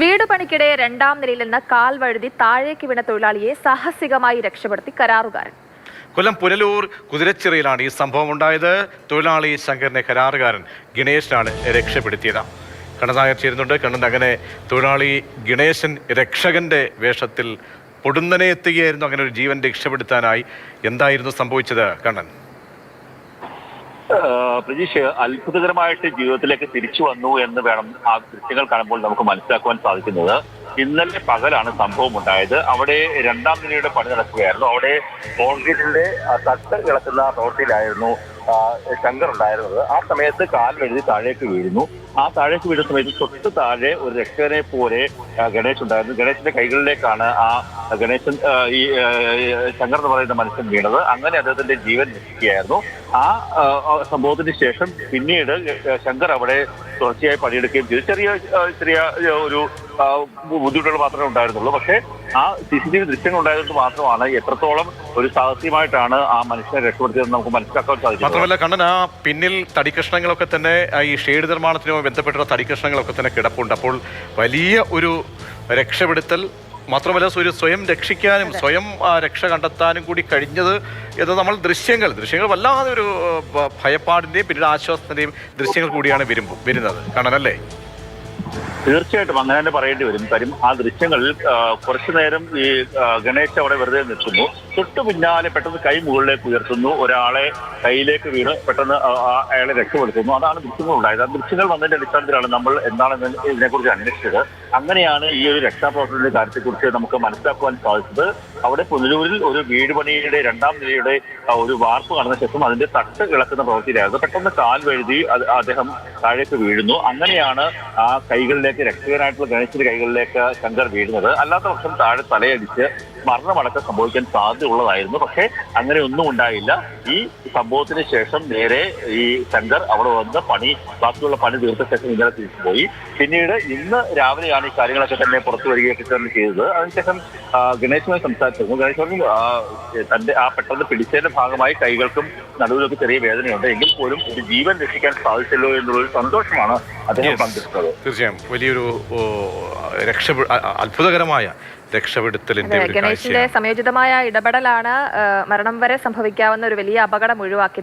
വീട് പണിക്കിടെ രണ്ടാം നിലയിൽ നിന്ന് കാൽ വഴുതി താഴേക്ക് വീണ തൊഴിലാളിയെ സാഹസികമായി രക്ഷപ്പെടുത്തി കരാറുകാരൻ. കൊല്ലം പുനലൂർ കുതിരച്ചിറയിലാണ് ഈ സംഭവം ഉണ്ടായത് തൊഴിലാളി ശങ്കറിനെ കരാറുകാരൻ ഗണേശനാണ് രക്ഷപ്പെടുത്തിയത്. കണ്ണനായർ ചേരുന്നുണ്ട്. കണ്ണൻ അങ്ങനെ തൊഴിലാളി ഗണേശൻ രക്ഷകന്റെ വേഷത്തിൽ പൊടുന്നനെ എത്തുകയായിരുന്നു. അങ്ങനെ ഒരു ജീവൻ രക്ഷപ്പെടുത്താനായി എന്തായിരുന്നു സംഭവിച്ചത് കണ്ണൻ? പ്രജീഷ് അത്ഭുതകരമായിട്ട് ജീവിതത്തിലേക്ക് തിരിച്ചു വന്നു എന്ന് വേണം ആ ദൃശ്യങ്ങൾ കാണുമ്പോൾ നമുക്ക് മനസ്സിലാക്കുവാൻ സാധിക്കുന്നത്. ഇന്നലെ പകലാണ് സംഭവം ഉണ്ടായത്. അവിടെ രണ്ടാം നിലയുടെ പണി നടക്കുകയായിരുന്നു. അവിടെ കോൺക്രീറ്റിന്റെ തട്ട് കിടക്കുന്ന പ്രവൃത്തിയിലായിരുന്നു ശങ്കർ ഉണ്ടായിരുന്നത്. ആ സമയത്ത് കാൽ വഴുതി താഴേക്ക് വീഴുന്നു. ആ താഴേക്ക് വീഴുന്ന സമയത്ത് തൊട്ട് താഴെ ഒരു രക്ഷകനെ പോലെ ഗണേശ് ഉണ്ടായിരുന്നു. ഗണേശന്റെ കൈകളിലേക്കാണ് ആ ഗണേശൻ ഈ ശങ്കർ എന്ന് പറയുന്ന മനുഷ്യൻ വീണത്. അങ്ങനെ അദ്ദേഹത്തിന്റെ ജീവൻ രക്ഷിക്കുകയായിരുന്നു. ആ സംഭവത്തിന് ശേഷം പിന്നീട് ശങ്കർ അവിടെ തുടർച്ചയായി പണിയെടുക്കുകയും ചെയ്തു. ചെറിയ ചെറിയ ഒരു ബുദ്ധിമുട്ടുകൾ മാത്രമേ ഉണ്ടായിരുന്നുള്ളൂ. പക്ഷേ ആ സി സി ടി വി ദൃശ്യങ്ങൾ ഉണ്ടായതുകൊണ്ട് മാത്രമാണ് എത്രത്തോളം ഒരു സാഹസ്യമായിട്ടാണ് ആ മനുഷ്യനെ രക്ഷപ്പെടുത്തിയതെന്ന് നമുക്ക് മനസ്സിലാക്കാൻ സാധിക്കും മാത്രമല്ല കണ്ണൻ ആ പിന്നിൽ തടിക്കഷ്ണങ്ങളൊക്കെ തന്നെ ഈ ഷെയ്ഡ് നിർമ്മാണത്തിനുമായി ബന്ധപ്പെട്ടുള്ള തടിക്കഷ്ണങ്ങളൊക്കെ തന്നെ കിടപ്പുണ്ട്. അപ്പോൾ വലിയ ഒരു രക്ഷപ്പെടുത്തൽ മാത്രമല്ല ഒരു സ്വയം രക്ഷിക്കാനും സ്വയം ആ, രക്ഷ കണ്ടെത്താനും കൂടി കഴിഞ്ഞത് എന്ന് നമ്മൾ ദൃശ്യങ്ങൾ ദൃശ്യങ്ങൾ വല്ലാതെ ഒരു ഭയപ്പാടിന്റെയും ഭയപ്പാടിന്റെയും പിന്നീട് ആശ്വാസത്തിന്റെയും ദൃശ്യങ്ങൾ കൂടിയാണ് വരുമ്പോൾ വരുന്നത്. കണ്ണനല്ലേ? തീർച്ചയായിട്ടും അങ്ങനെ തന്നെ പറയേണ്ടി വരും. കാര്യം ആ ദൃശ്യങ്ങളിൽ കുറച്ചു നേരം ഈ ഗണേശ് അവിടെ വെറുതെ നിൽക്കുന്നു. തൊട്ടു പിന്നാലെ പെട്ടെന്ന് കൈ മുകളിലേക്ക് ഉയർത്തുന്നു. ഒരാളെ കയ്യിലേക്ക് വീണ് പെട്ടെന്ന് അയാളെ രക്ഷപ്പെടുത്തുന്നു. അതാണ് ദൃശ്യങ്ങൾ ഉണ്ടായത് ആ ദൃശ്യങ്ങൾ വന്നതിന്റെ അടിസ്ഥാനത്തിലാണ് നമ്മൾ എന്താണ് ഇതിനെക്കുറിച്ച് അന്വേഷിച്ചത്. അങ്ങനെയാണ് ഈ ഒരു രക്ഷാപ്രവർത്തനത്തിന്റെ കാര്യത്തെക്കുറിച്ച് നമുക്ക് മനസ്സിലാക്കുവാൻ സാധിച്ചത്. അവിടെ പുനലൂരിൽ ഒരു വീട് പണിയുടെ രണ്ടാം നിലയുടെ ഒരു വാർപ്പ് നടന്ന ശേഷം അതിന്റെ തട്ട് ഇളക്കുന്ന പ്രവൃത്തിയിലായിരുന്നു. പെട്ടെന്ന് കാൽ വഴുതി അദ്ദേഹം താഴേക്ക് വീഴുന്നു. അങ്ങനെയാണ് ആ കൈകളിലേക്ക് രക്ഷകനായിട്ടുള്ള ഗണേശന്റെ കൈകളിലേക്ക് ശങ്കർ വീഴുന്നത്. അല്ലാത്ത പക്ഷം താഴെ തലയടിച്ച് മരണമടക്കം സംഭവിക്കാൻ സാധ്യതയുള്ളതായിരുന്നു. പക്ഷേ അങ്ങനെ ഒന്നും ഉണ്ടായില്ല. ഈ സംഭവത്തിന് ശേഷം നേരെ ഈ ശങ്കർ അവിടെ വന്ന് പണി ബാക്കിയുള്ള പണി തീർത്ത ശേഷം ഇന്നലെ തിരിച്ചു പോയി. പിന്നീട് ഇന്ന് രാവിലെയാണ് ഈ കാര്യങ്ങളൊക്കെ തന്നെ പുറത്തു വരികയൊക്കെ തന്നെ ചെയ്തത്. അതിനുശേഷം ഗണേശുമായി സംസാരിച്ചിരുന്നു ഗണേശ് പറഞ്ഞു തന്റെ ആ പെട്ടെന്ന് പിടിച്ചതിന്റെ ഭാഗമായി കൈകൾക്കും നടുവിലൊക്കെ ചെറിയ വേദനയുണ്ട്. എങ്കിൽ പോലും ഒരു ജീവൻ രക്ഷിക്കാൻ സാധിച്ചല്ലോ എന്നുള്ളൊരു സന്തോഷമാണ് അദ്ദേഹം. പങ്കെടുത്തത് തീർച്ചയായും. വലിയൊരു അ- അ- അത്ഭുതകരമായ രക്ഷപ്പെടുത്തലിന്റെ ഒരു സമയോചിതമായ ഇടപെടലാണ് മരണം വരെ സംഭവിക്കാവുന്ന ഒരു വലിയ അപകടം ഒഴിവാക്കി.